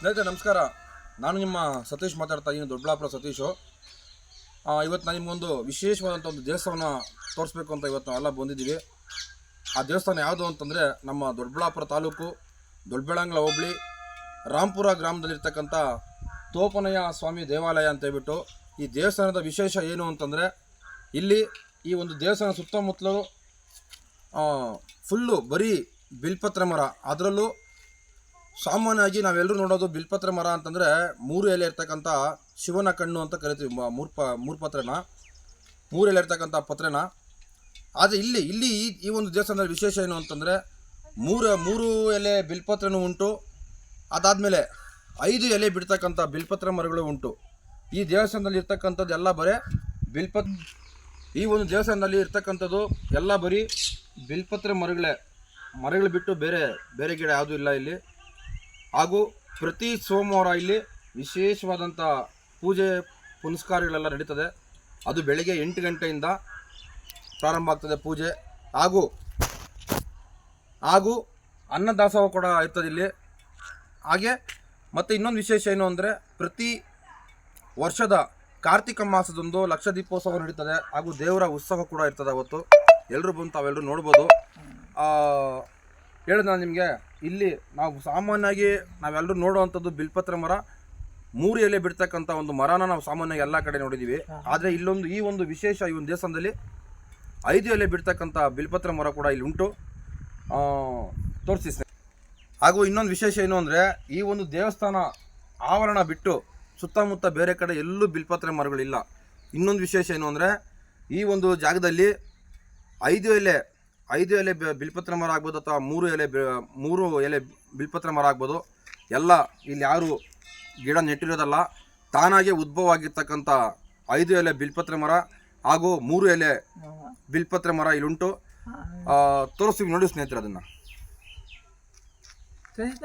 ಸ್ನೇಹಿತರೆ, ನಮಸ್ಕಾರ. ನಾನು ನಿಮ್ಮ ಸತೀಶ್ ಮಾತಾಡ್ತಾ ಇದ್ದೀನಿ ದೊಡ್ಡಬಳ್ಳಾಪುರ ಸತೀಶು. ಇವತ್ತು ನಾನು ನಿಮಗೊಂದು ವಿಶೇಷವಾದಂಥ ಒಂದು ದೇವಸ್ಥಾನ ತೋರಿಸ್ಬೇಕು ಅಂತ ಇವತ್ತು ನಾವೆಲ್ಲ ಬಂದಿದ್ದೀವಿ. ಆ ದೇವಸ್ಥಾನ ಯಾವುದು ಅಂತಂದರೆ, ನಮ್ಮ ದೊಡ್ಡಬಳ್ಳಾಪುರ ತಾಲೂಕು ದೊಡ್ಡಬೆಳಂಗ್ಲ ಹೋಬಳಿ, ರಾಂಪುರ ಗ್ರಾಮದಲ್ಲಿರ್ತಕ್ಕಂಥ ತೋಪನಯ್ಯ ಸ್ವಾಮಿ ದೇವಾಲಯ ಅಂತ ಹೇಳ್ಬಿಟ್ಟು ಈ ದೇವಸ್ಥಾನದ ವಿಶೇಷ ಏನು ಅಂತಂದರೆ, ಇಲ್ಲಿ ಈ ಒಂದು ದೇವಸ್ಥಾನ ಸುತ್ತಮುತ್ತಲು ಫುಲ್ಲು ಬರೀ ಬಿಲ್ಪತ್ರ ಮರ. ಅದರಲ್ಲೂ ಸಾಮಾನ್ಯವಾಗಿ ನಾವೆಲ್ಲರೂ ನೋಡೋದು ಬಿಲ್ಪತ್ರ ಮರ ಅಂತಂದರೆ ಮೂರು ಎಲೆ ಇರ್ತಕ್ಕಂಥ ಶಿವನ ಕಣ್ಣು ಅಂತ ಕರಿತೀವಿ ಮೂರ್ಪ ಮೂರು ಪತ್ರೆನ ಮೂರು ಎಲೆ ಇರ್ತಕ್ಕಂಥ ಪತ್ರನ. ಆದರೆ ಇಲ್ಲಿ ಇಲ್ಲಿ ಈ ಈ ಒಂದು ದೇವಸ್ಥಾನದಲ್ಲಿ ವಿಶೇಷ ಏನು ಅಂತಂದರೆ ಮೂರು ಮೂರು ಎಲೆ ಬಿಲ್ಪತ್ರನೂ ಉಂಟು. ಅದಾದಮೇಲೆ ಐದು ಎಲೆ ಬಿಡ್ತಕ್ಕಂಥ ಬಿಲ್ಪತ್ರ ಮರಗಳು ಉಂಟು. ಈ ದೇವಸ್ಥಾನದಲ್ಲಿ ಇರ್ತಕ್ಕಂಥದ್ದು ಎಲ್ಲ ಬರೀ ಬಿಲ್ಪತ್, ಈ ಒಂದು ದೇವಸ್ಥಾನದಲ್ಲಿ ಇರ್ತಕ್ಕಂಥದ್ದು ಎಲ್ಲ ಬರೀ ಬಿಲ್ಪತ್ರ ಮರಗಳೇ. ಮರಗಳು ಬಿಟ್ಟು ಬೇರೆ ಬೇರೆ ಗಿಡ ಯಾವುದೂ ಇಲ್ಲ ಇಲ್ಲಿ. ಹಾಗೂ ಪ್ರತಿ ಸೋಮವಾರ ಇಲ್ಲಿ ವಿಶೇಷವಾದಂಥ ಪೂಜೆ ಪುನಸ್ಕಾರಗಳೆಲ್ಲ ನಡೀತದೆ. ಅದು ಬೆಳಗ್ಗೆ ಎಂಟು ಗಂಟೆಯಿಂದ ಪ್ರಾರಂಭ ಆಗ್ತದೆ ಪೂಜೆ. ಹಾಗೂ ಹಾಗೂ ಅನ್ನದಾಸೋಹ ಕೂಡ ಇರ್ತದೆ ಇಲ್ಲಿ. ಹಾಗೆ, ಮತ್ತು ಇನ್ನೊಂದು ವಿಶೇಷ ಏನು ಅಂದರೆ ಪ್ರತಿ ವರ್ಷದ ಕಾರ್ತಿಕ ಮಾಸದೊಂದು ಲಕ್ಷ ದೀಪೋತ್ಸವ ನಡೀತದೆ. ಹಾಗೂ ದೇವರ ಉತ್ಸವ ಕೂಡ ಇರ್ತದೆ ಅವತ್ತು. ಎಲ್ಲರೂ ಬಂದು ತಾವೆಲ್ಲರೂ ನೋಡ್ಬೋದು. ಹೇಳಿದ ನಾನು ನಿಮಗೆ ಇಲ್ಲಿ ನಾವು ಸಾಮಾನ್ಯವಾಗಿ ನಾವೆಲ್ಲರೂ ನೋಡುವಂಥದ್ದು ಬಿಲ್ಪತ್ರ ಮರ ಮೂರು ಎಲೆ ಬಿಡ್ತಕ್ಕಂಥ ಒಂದು ಮರನ ನಾವು ಸಾಮಾನ್ಯವಾಗಿ ಎಲ್ಲ ಕಡೆ ನೋಡಿದ್ದೀವಿ ಆದರೆ ಇಲ್ಲೊಂದು ಈ ಒಂದು ವಿಶೇಷ ಈ ಒಂದು ದೇವಸ್ಥಾನದಲ್ಲಿ ಐದು ಎಲೆ ಬಿಡ್ತಕ್ಕಂಥ ಬಿಲ್ಪತ್ರ ಮರ ಕೂಡ ಇಲ್ಲಿ ಉಂಟು. ತೋರಿಸಿ ಹಾಗೂ ಇನ್ನೊಂದು ವಿಶೇಷ ಏನು ಅಂದರೆ ಈ ಒಂದು ದೇವಸ್ಥಾನ ಆವರಣ ಬಿಟ್ಟು ಸುತ್ತಮುತ್ತ ಬೇರೆ ಕಡೆ ಎಲ್ಲೂ ಬಿಲ್ಪತ್ರ ಮರಗಳಿಲ್ಲ. ಇನ್ನೊಂದು ವಿಶೇಷ ಏನು ಅಂದರೆ ಈ ಒಂದು ಜಾಗದಲ್ಲಿ ಐದು ಎಲೆ ಐದು ಎಲೆ ಬಿಲ್ಪತ್ರ ಮರ ಆಗ್ಬೋದು ಅಥವಾ ಮೂರು ಎಲೆ ಬೆ- ಮೂರು ಎಲೆ ಬಿಲ್ಪತ್ರ ಮರ ಆಗ್ಬೋದು. ಎಲ್ಲ ಇಲ್ಲಿ ಯಾರು ಗಿಡ ನೆಟ್ಟಿರೋದಲ್ಲ ತಾನಾಗೆ ಉದ್ಭವ ಆಗಿರ್ತಕ್ಕಂಥ ಐದು ಎಲೆ ಬಿಲ್ಪತ್ರ ಮರ ಹಾಗೂ ಮೂರು ಎಲೆ ಬಿಲ್ಪತ್ರ ಮರ ಇಲ್ಲುಂಟು. ತೋರಿಸ್ತೀವಿ ನೋಡಿ ಸ್ನೇಹಿತರೆ ಅದನ್ನು. ಕೃಷ್ಣ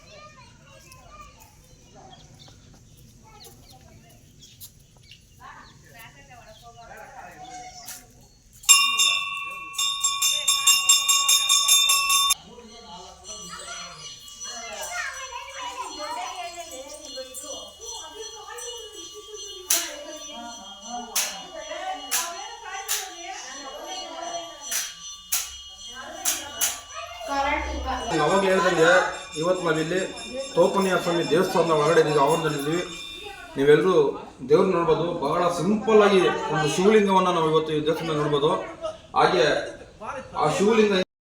ಅವಾಗ ಹೇಳ್ದಂಗೆ ಇವತ್ತು ನಾವಿಲ್ಲಿ ತೋಪನಿಯ ಸ್ವಾಮಿ ದೇವಸ್ಥಾನದ ಹೊರಗಡೆ ಇದೀವಿ ಆವರಣದಲ್ಲಿದ್ದೀವಿ ನೀವೆಲ್ಲರೂ ದೇವ್ರು ನೋಡ್ಬೋದು. ಬಹಳ ಸಿಂಪಲ್ ಆಗಿ ಒಂದು ಶಿವಲಿಂಗವನ್ನು ನಾವು ಇವತ್ತು ಈ ದೇವಸ್ಥಾನ ನೋಡ್ಬೋದು. ಹಾಗೆ ಆ ಶಿವಲಿಂಗ